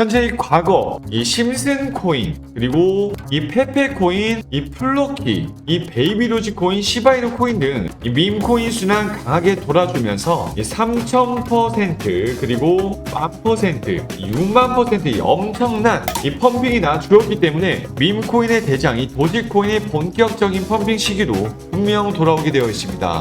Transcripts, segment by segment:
현재 이 과거 이 심슨 코인 그리고 이 페페 코인, 이 플로키, 이 베이비 로지 코인, 시바이노 코인 등 이 밈 코인 순환 강하게 돌아주면서 이 3,000% 그리고 1%, 6만 퍼센트 엄청난 이 펌핑이 나주었기 때문에 밈 코인의 대장 이 도지 코인의 본격적인 펌핑 시기로 분명 돌아오게 되어 있습니다.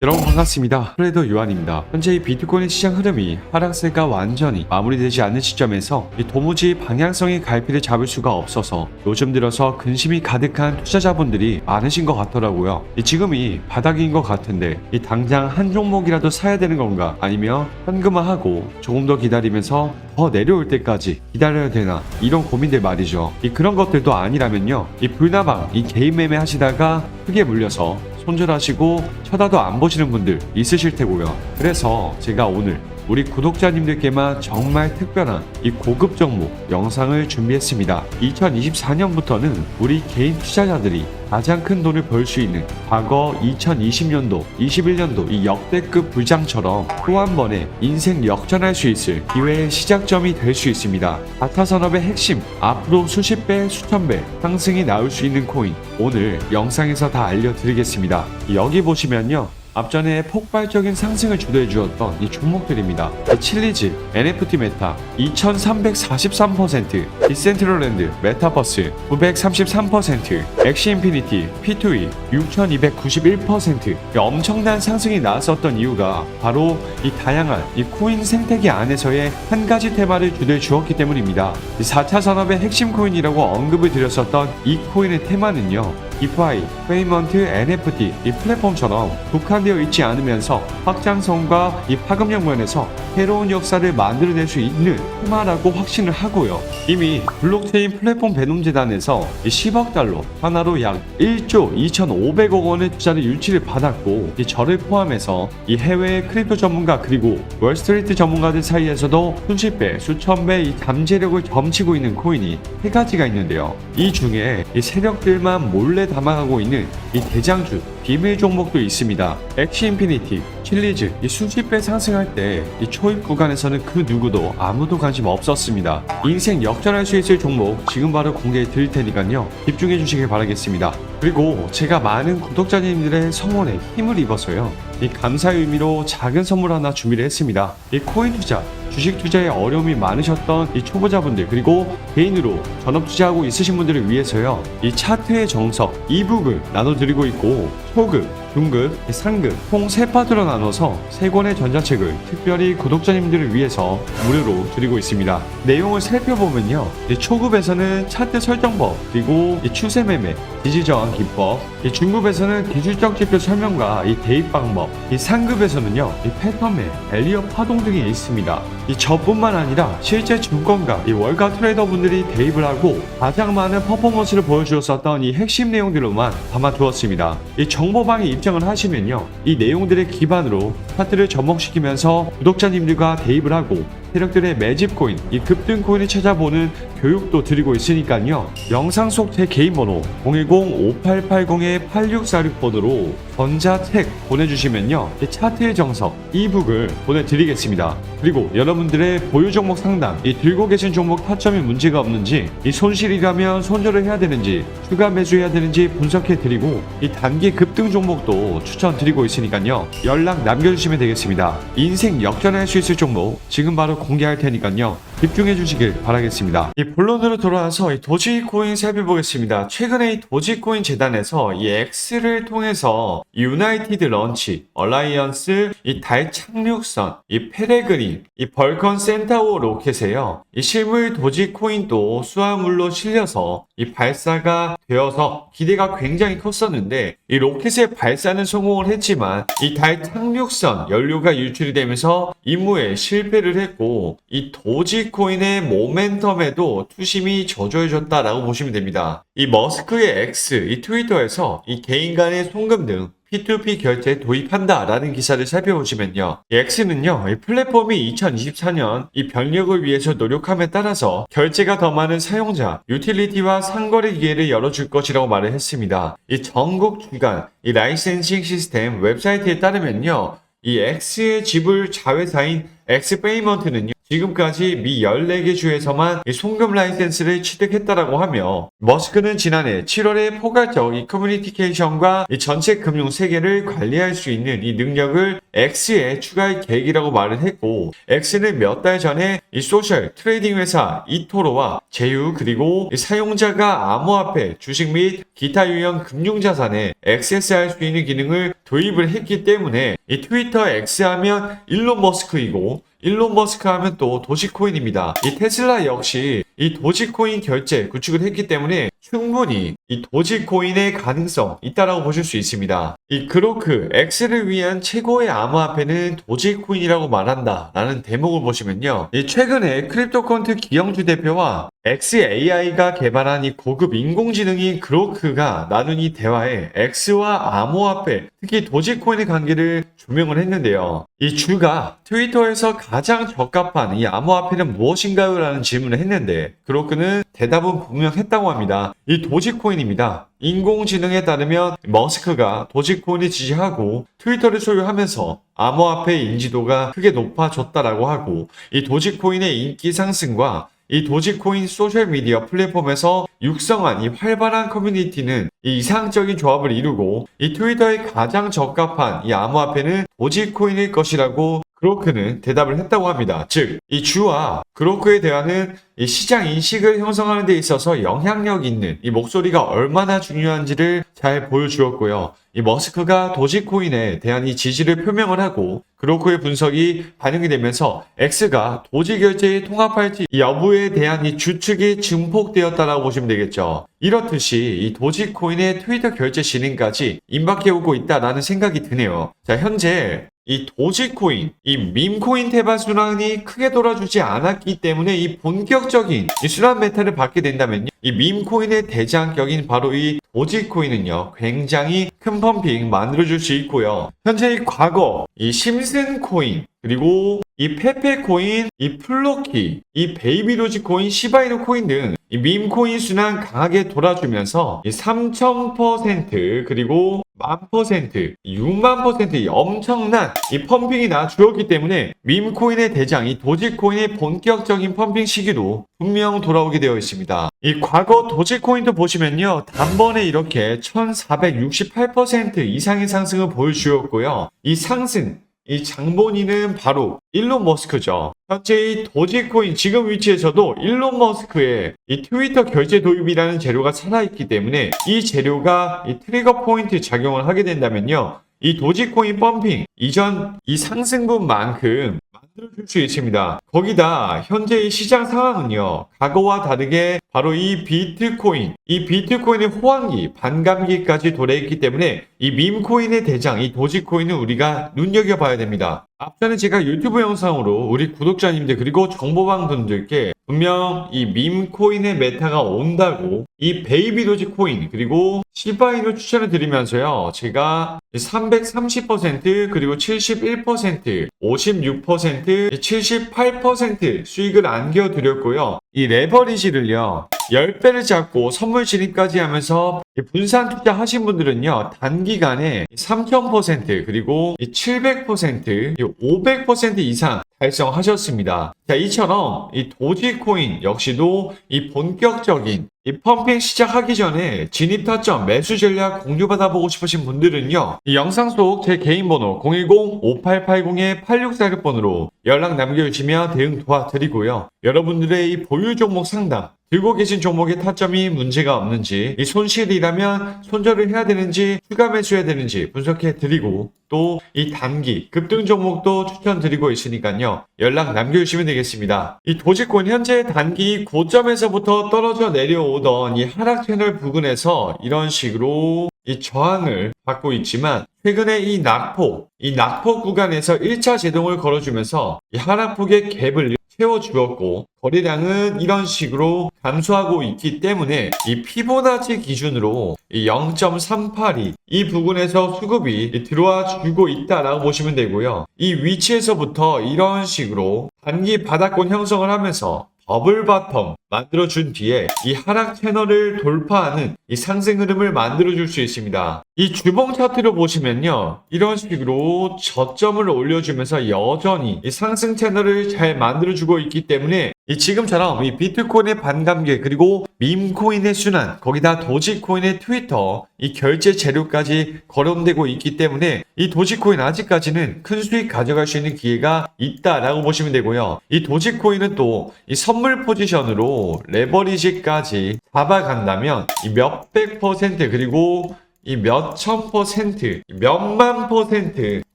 여러분 반갑습니다. 트레이더 유한입니다. 현재 이 비트코인 시장 흐름이 하락세가 완전히 마무리되지 않는 시점에서 이 도무지 방향성이 갈피를 잡을 수가 없어서 요즘 들어서 근심이 가득한 투자자분들이 많으신 것 같더라고요. 이 지금이 바닥인 것 같은데 이 당장 한 종목이라도 사야 되는 건가 아니면 현금화하고 조금 더 기다리면서 더 내려올 때까지 기다려야 되나 이런 고민들 말이죠. 이 그런 것들도 아니라면요. 이 불나방 이 개인 매매 하시다가 크게 물려서 손절하시고 쳐다도 안 보시는 분들 있으실 테고요. 그래서 제가 오늘 우리 구독자님들께만 정말 특별한 이 고급 종목 영상을 준비했습니다. 2024년부터는 우리 개인 투자자들이 가장 큰 돈을 벌 수 있는 과거 2020년도, 21년도 이 역대급 불장처럼 또 한 번의 인생 역전할 수 있을 기회의 시작점이 될 수 있습니다. 아타 산업의 핵심, 앞으로 수십 배, 수천 배 상승이 나올 수 있는 코인 오늘 영상에서 다 알려드리겠습니다. 여기 보시면요. 앞전에 폭발적인 상승을 주도해 주었던 이 종목들입니다. 칠리즈, NFT 메타 2343%, 디센트럴랜드, 메타버스 933%, 엑시 인피니티, P2E 6291% 엄청난 상승이 나왔었던 이유가 바로 이 다양한 이 코인 생태계 안에서의 한 가지 테마를 주도해 주었기 때문입니다. 4차 산업의 핵심 코인이라고 언급을 드렸었던 이 코인의 테마는요. 디파이, 페이먼트, NFT 이 플랫폼처럼 국한되어 있지 않으면서 확장성과 이 파급력 면에서 새로운 역사를 만들어낼 수 있는 테마라고 확신을 하고요. 이미 블록체인 플랫폼 배놈재단에서 이 10억 달러 하나로 약 1조 2,500억 원의 투자를 유치를 받았고 이 저를 포함해서 이 해외 크립토 전문가 그리고 월스트리트 전문가들 사이에서도 수십 배, 수천 배의 잠재력을 점치고 있는 코인이 세 가지가 있는데요. 이 중에 이 세력들만 몰래 담아가고 있는 이 대장주 비밀 종목도 있습니다. 엑시 인피니티, 칠리즈 이 수십 배 상승할 때 이 초입 구간에서는 그 누구도 아무도 관심 없었습니다. 인생 역전할 수 있을 종목 지금 바로 공개해 드릴 테니까요. 집중해 주시길 바라겠습니다. 그리고 제가 많은 구독자님들의 성원에 힘을 입어서요. 이 감사의 의미로 작은 선물 하나 준비를 했습니다. 이 코인 투자, 주식 투자에 어려움이 많으셨던 이 초보자분들 그리고 개인으로 전업 투자하고 있으신 분들을 위해서요. 이 차트의 정석 이북을 나눠드리고 있고 초급, 중급, 상급 총 세 파트로 나눠서 세 권의 전자책을 특별히 구독자님들을 위해서 무료로 드리고 있습니다. 내용을 살펴보면요. 이 초급에서는 차트 설정법 그리고 이 추세 매매, 지지 저항 기법, 이 중급에서는 기술적 지표 설명과 이 대입 방법, 이 상급에서는요. 이 패턴 매, 엘리어 파동 등이 있습니다. 이 저뿐만 아니라 실제 증권가, 이 월가 트레이더 분들이 대입을 하고 가장 많은 퍼포먼스를 보여주었었던 이 핵심 내용들로만 담아두었습니다. 이 정보방에 입장을 하시면요. 이 내용들의 기반으로 차트를 접목시키면서 구독자님들과 대입을 하고 세력들의 매집 코인, 이 급등 코인을 찾아보는 교육도 드리고 있으니까요. 영상 속 제 개인 번호 010-5880-8646번으로 전자책 보내주시면요. 이 차트의 정석 이북을 보내드리겠습니다. 그리고 여러분들의 보유 종목 상담, 이 들고 계신 종목 타점이 문제가 없는지, 이 손실이라면 손절을 해야 되는지, 추가 매수해야 되는지 분석해드리고, 이 단기 급등 종목도 추천드리고 있으니까요. 연락 남겨주시면 되겠습니다. 인생 역전할 수 있을 종목 지금 바로 공개할 테니까요. 집중해 주시길 바라겠습니다. 이 본론으로 돌아와서 이 도지코인 살펴보겠습니다. 최근에 이 도지코인 재단에서 이 X를 통해서 이 유나이티드 런치, 얼라이언스, 이 달 착륙선, 이 페레그린, 이 벌컨 센타워 로켓에요. 이 실물 도지코인도 수화물로 실려서 이 발사가 되어서 기대가 굉장히 컸었는데 이 로켓의 발사는 성공을 했지만 이 달 착륙선 연료가 유출이 되면서 임무에 실패를 했고 이 도지 코인의 모멘텀에도 투심이 저조해졌다라고 보시면 됩니다. 이 머스크의 X, 이 트위터에서 이 개인 간의 송금 등 P2P 결제 도입한다라는 기사를 살펴보시면요. 이 X는요, 이 플랫폼이 2024년 이 병력을 위해서 노력함에 따라서 결제가 더 많은 사용자, 유틸리티와 상거래 기회를 열어줄 것이라고 말을 했습니다. 이 전국 주간 이 라이센싱 시스템 웹사이트에 따르면요. 이 X의 지불 자회사인 엑스페이먼트는요. 지금까지 미 14개 주에서만 이 송금 라이센스를 취득했다라고 하며 머스크는 지난해 7월에 포괄적 이 커뮤니티케이션과 이 전체 금융 세계를 관리할 수 있는 이 능력을 X에 추가할 계획이라고 말을 했고 X는 몇 달 전에 이 소셜 트레이딩 회사 이토로와 제휴 그리고 이 사용자가 암호화폐 주식 및 기타 유형 금융 자산에 액세스할 수 있는 기능을 도입을 했기 때문에 이 트위터 X 하면 일론 머스크이고 일론 머스크 하면 또 도지코인입니다. 이 테슬라 역시 이 도지코인 결제 구축을 했기 때문에 충분히 이 도지코인의 가능성 있다라고 보실 수 있습니다. 이 그로크 X를 위한 최고의 암호화폐는 도지코인이라고 말한다 라는 대목을 보시면요. 이 최근에 크립토컨트 기영주 대표와 XAI가 개발한 이 고급 인공지능인 그로크가 나눈 이 대화에 X와 암호화폐, 특히 도지코인의 관계를 조명을 했는데요. 이 주가 트위터에서 가장 적합한 이 암호화폐는 무엇인가요? 라는 질문을 했는데 그로크는 대답은 분명했다고 합니다. 이 도지코인입니다. 인공지능에 따르면 머스크가 도지코인을 지지하고 트위터를 소유하면서 암호화폐의 인지도가 크게 높아졌다라고 하고 이 도지코인의 인기 상승과 이 도지코인 소셜미디어 플랫폼에서 육성한 이 활발한 커뮤니티는 이 이상적인 조합을 이루고 이 트위터에 가장 적합한 이 암호화폐는 도지코인일 것이라고 그로크는 대답을 했다고 합니다. 즉, 이 주와 그로크의 대화는 이 시장 인식을 형성하는 데 있어서 영향력 있는 이 목소리가 얼마나 중요한지를 잘 보여주었고요. 이 머스크가 도지코인에 대한 이 지지를 표명을 하고 그로크의 분석이 반영이 되면서 X가 도지 결제에 통합할지 이 여부에 대한 이 추측이 증폭되었다라고 보시면 되겠죠. 이렇듯이 이 도지코인의 트위터 결제 진행까지 임박해오고 있다라는 생각이 드네요. 자, 현재 이 도지코인, 이 밈코인 태반 순환이 크게 돌아주지 않았기 때문에 이 본격적인 이 순환 메타를 받게 된다면요. 이 밈코인의 대장격인 바로 이 도지코인은요. 굉장히 큰 펌핑 만들어줄 수 있고요. 현재 이 과거 이 심슨코인 그리고 이 페페코인, 이 플로키, 이 베이비로지 코인, 시바이노 코인 등 이 밈코인 순환 강하게 돌아주면서 이 3000% 그리고 만 퍼센트, 6만 퍼센트 이 엄청난 이 펌핑이 나주었기 때문에 밈코인의 대장, 이 도지코인의 본격적인 펌핑 시기도 분명 돌아오게 되어 있습니다. 이 과거 도지코인도 보시면요. 단번에 이렇게 1468% 이상의 상승을 보여주었고요. 이 상승, 이 장본인은 바로 일론 머스크죠. 현재 이 도지코인 지금 위치에서도 일론 머스크의 이 트위터 결제 도입이라는 재료가 살아있기 때문에 이 재료가 이 트리거 포인트 작용을 하게 된다면요. 이 도지코인 펌핑 이전 이 상승분만큼 만들어줄 수 있습니다. 거기다 현재 의 시장 상황은요. 과거와 다르게 바로 이 비트코인, 이 비트코인의 호황기, 반감기까지 도래했기 때문에 이 밈코인의 대장, 이 도지코인은 우리가 눈여겨봐야 됩니다. 앞전에 제가 유튜브 영상으로 우리 구독자님들 그리고 정보방 분들께 분명 이 밈코인의 메타가 온다고 이 베이비 도지 코인 그리고 시바이노 추천을 드리면서요. 제가 330% 그리고 71%, 56%, 78% 수익을 안겨드렸고요. 이 레버리지를요. 10배를 잡고 선물 진입까지 하면서 분산 투자 하신 분들은요. 단기간에 3000% 그리고 700%, 500% 이상 달성하셨습니다. 자, 이처럼 이 도지코인 역시도 이 본격적인 이 펌핑 시작하기 전에 진입 타점 매수 전략 공유 받아 보고 싶으신 분들은요. 이 영상 속 제 개인 번호 010-5880-8646번으로 연락 남겨주시면 대응 도와드리고요. 여러분들의 이 보유 종목 상담 들고 계신 종목의 타점이 문제가 없는지, 이 손실이라면 손절을 해야 되는지, 추가 매수해야 되는지 분석해 드리고, 또 이 단기, 급등 종목도 추천드리고 있으니까요. 연락 남겨주시면 되겠습니다. 이 도지코인 현재 단기 고점에서부터 떨어져 내려오던 이 하락 채널 부근에서 이런 식으로 이 저항을 받고 있지만 최근에 이 낙폭, 이 낙폭 구간에서 1차 제동을 걸어주면서 이 하락폭의 갭을 채워주었고 거래량은 이런 식으로 감소하고 있기 때문에 이 피보나치 기준으로 0.382 이 부분에서 수급이 들어와 주고 있다라고 보시면 되고요. 이 위치에서부터 이런 식으로 단기 바닥권 형성을 하면서 버블 바텀 만들어준 뒤에 이 하락 채널을 돌파하는 이 상승 흐름을 만들어줄 수 있습니다. 이 주봉 차트로 보시면요. 이런 식으로 저점을 올려주면서 여전히 이 상승 채널을 잘 만들어주고 있기 때문에 이 지금처럼 이 비트코인의 반감계 그리고 밈코인의 순환 거기다 도지코인의 트위터 이 결제 재료까지 거론되고 있기 때문에 이 도지코인 아직까지는 큰 수익 가져갈 수 있는 기회가 있다라고 보시면 되고요. 이 도지코인은 또 이 선물 포지션으로 레버리지까지 잡아간다면 이 몇백 퍼센트 그리고 이 몇천 퍼센트, 몇만 퍼센트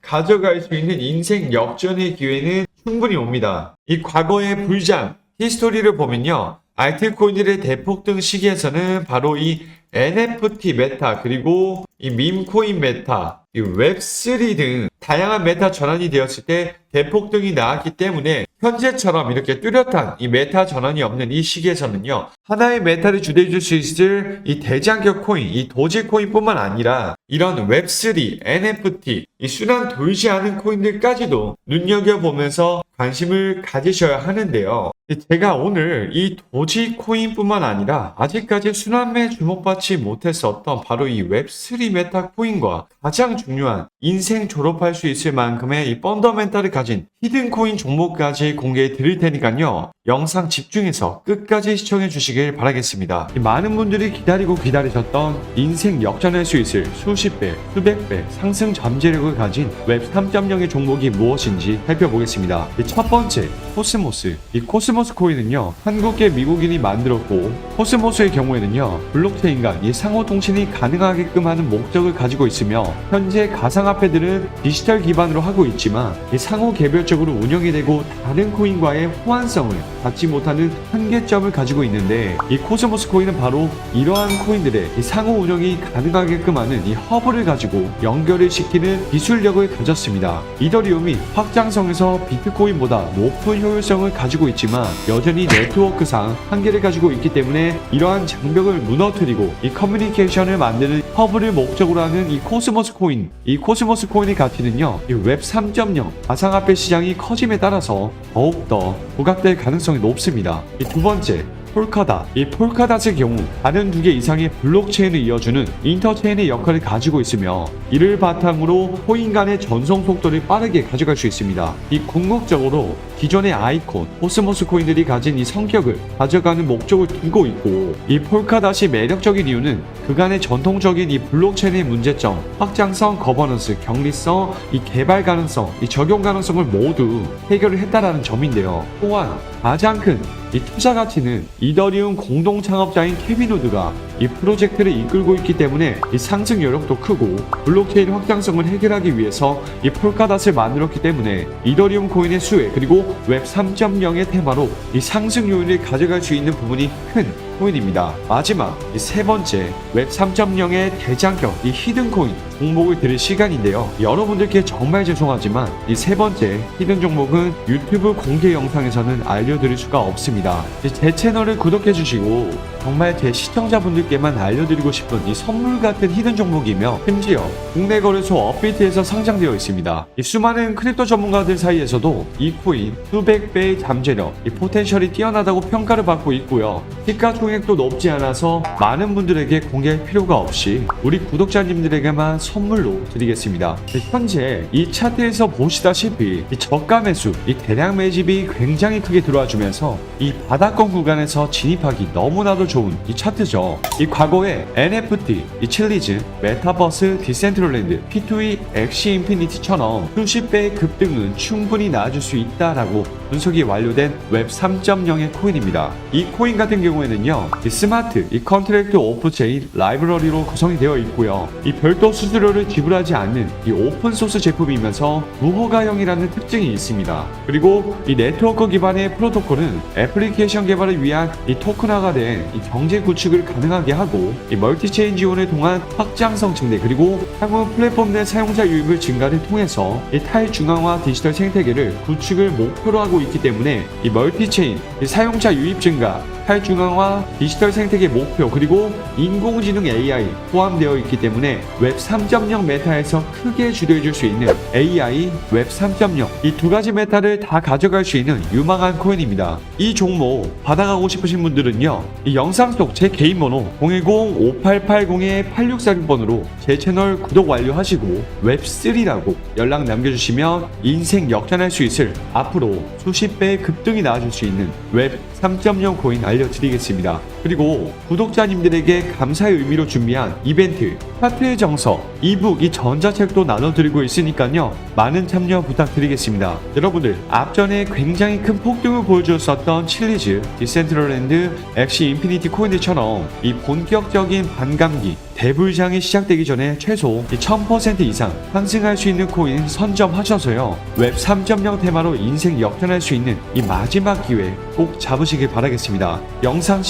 가져갈 수 있는 인생 역전의 기회는 충분히 옵니다. 이 과거의 불장, 히스토리를 보면요. 알트코인들의 대폭등 시기에서는 바로 이 NFT 메타 그리고 이 밈코인 메타, 이 웹3 등 다양한 메타 전환이 되었을 때 대폭등이 나왔기 때문에 현재처럼 이렇게 뚜렷한 이 메타 전환이 없는 이 시기에서는요. 하나의 메타를 주도해 줄 수 있을 이 대장격 코인, 이 도지 코인뿐만 아니라 이런 웹3, NFT, 이 순환 돌지 않은 코인들까지도 눈여겨보면서 관심을 가지셔야 하는데요. 제가 오늘 이 도지 코인뿐만 아니라 아직까지 순환매 주목받지 못했었던 바로 이 웹3 메타 코인과 가장 중요한 인생 졸업할 수 있을 만큼의 이 펀더멘탈을 가진 히든 코인 종목까지 공개해 드릴 테니까요. 영상 집중해서 끝까지 시청해 주시길 바라겠습니다. 이 많은 분들이 기다리고 기다리셨던 인생 역전할 수 있을 수십 배, 수백 배 상승 잠재력을 가진 웹 3.0의 종목이 무엇인지 살펴보겠습니다. 이첫 번째, 코스모스. 이 코스모스 코인은요, 한국계 미국인이 만들었고, 코스모스의 경우에는요, 블록체인과 이 상호 통신이 가능하게끔 하는 목적을 가지고 있으며, 현재 가상화폐들은 디지털 기반으로 하고 있지만, 이 상호 개별적으로 운영이 되고 다른 코인과의 호환성을 갖지 못하는 한계점을 가지고 있는데, 이 코스모스 코인은 바로 이러한 코인들의 이 상호 운영이 가능하게끔 하는 이 허브를 가지고 연결을 시키는 기술력을 가졌습니다. 이더리움이 확장성에서 비트코인보다 높은 효율성을 가지고 있지만 여전히 네트워크상 한계를 가지고 있기 때문에 이러한 장벽을 무너뜨리고 이 커뮤니케이션을 만드는 허브를 목적으로 하는 이 코스모스 코인 이 코스모스 코인의 가치는요 이 웹 3.0 가상화폐 시장이 커짐에 따라서 더욱더 부각될 가능성이 높습니다 이 두 번째 폴카닷. 이 폴카닷의 경우 다른 두 개 이상의 블록체인을 이어주는 인터체인의 역할을 가지고 있으며 이를 바탕으로 코인 간의 전송 속도를 빠르게 가져갈 수 있습니다. 이 궁극적으로 기존의 아이콘, 코스모스 코인들이 가진 이 성격을 가져가는 목적을 두고 있고 이 폴카닷이 매력적인 이유는 그간의 전통적인 이 블록체인의 문제점, 확장성, 거버넌스, 격리성, 이 개발 가능성, 이 적용 가능성을 모두 해결을 했다라는 점인데요. 또한 가장 큰 이 투자 가치는 이더리움 공동 창업자인 케빈 우드가 이 프로젝트를 이끌고 있기 때문에 이 상승 여력도 크고 블록체인 확장성을 해결하기 위해서 이 폴카닷을 만들었기 때문에 이더리움 코인의 수혜 그리고 웹 3.0의 테마로 이 상승 요인을 가져갈 수 있는 부분이 큰 코인입니다. 마지막 이세 번째 웹 3.0의 대장격 이 히든 코인 종목을 들을 시간인데요. 여러분들께 정말 죄송하지만 이 세 번째 히든 종목은 유튜브 공개 영상에서는 알려드릴 수가 없습니다. 제 채널을 구독해 주시고 정말 제 시청자분들께만 알려드리고 싶은 이 선물 같은 히든 종목이며 심지어 국내 거래소 업비트에서 상장되어 있습니다. 이 수많은 크립토 전문가들 사이에서도 이 코인 수백 배의 잠재력, 이 포텐셜이 뛰어나다고 평가를 받고 있고요. 시가 총액도 높지 않아서 많은 분들에게 공개할 필요가 없이 우리 구독자님들에게만 선물로 드리겠습니다. 현재 이 차트에서 보시다시피 이 저가 매수, 이 대량 매집이 굉장히 크게 들어와 주면서 이 바닥권 구간에서 진입하기 너무나도 좋은 이 차트죠. 이 과거에 NFT, 이 칠리즈, 메타버스, 디센트럴랜드, P2E, 엑시 인피니티처럼 수십 배의 급등은 충분히 나아질 수 있다라고 분석이 완료된 웹 3.0의 코인입니다. 이 코인 같은 경우에는요, 코인은요, 이 스마트, 이 컨트랙트 오프 체인 라이브러리로 구성이 되어 있고요. 이 별도 수수료를 지불하지 않는 이 오픈 소스 제품이면서 무허가형이라는 특징이 있습니다. 그리고 이 네트워크 기반의 프로토콜은 애플리케이션 개발을 위한 이 토큰화가 된 이 경제 구축을 가능하게 하고 이 멀티체인 지원을 통한 확장성 증대 그리고 향후 플랫폼 내 사용자 유입을 증가를 통해서 이 탈중앙화 디지털 생태계를 구축을 목표로 하고 있기 때문에 이 멀티체인 이 사용자 유입 증가 탈중앙화 디지털 생태계 목표 그리고 인공지능 AI 포함되어 있기 때문에 웹 3.0 메타에서 크게 주도해줄 수 있는 AI 웹 3.0 이 두 가지 메타를 다 가져갈 수 있는 유망한 코인입니다. 이 종목 받아가고 싶으신 분들은요 이 영상 속 제 개인 번호 010-5880-8646번으로 제 채널 구독 완료하시고 웹3라고 연락 남겨주시면 인생 역전할 수 있을 앞으로 수십 배의 급등이 나아질 수 있는 웹 3.0 코인 알려드리겠습니다. 그리고 구독자님들에게 감사의 의미로 준비한 이벤트 파트의 정서 이북 이 전자책도 나눠드리고 있으니까요 많은 참여 부탁드리겠습니다. 여러분들 앞전에 굉장히 큰 폭등을 보여주었었던 칠리즈, 디센트럴랜드, 엑시 인피니티 코인들처럼 이 본격적인 반감기 대불장이 시작되기 전에 최소 1000% 이상 상승할 수 있는 코인 선점하셔서요 웹 3.0 테마로 인생 역전할 수 있는 이 마지막 기회 꼭 잡으시길 바라겠습니다. 영상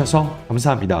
시청해 주셔서 감사합니다.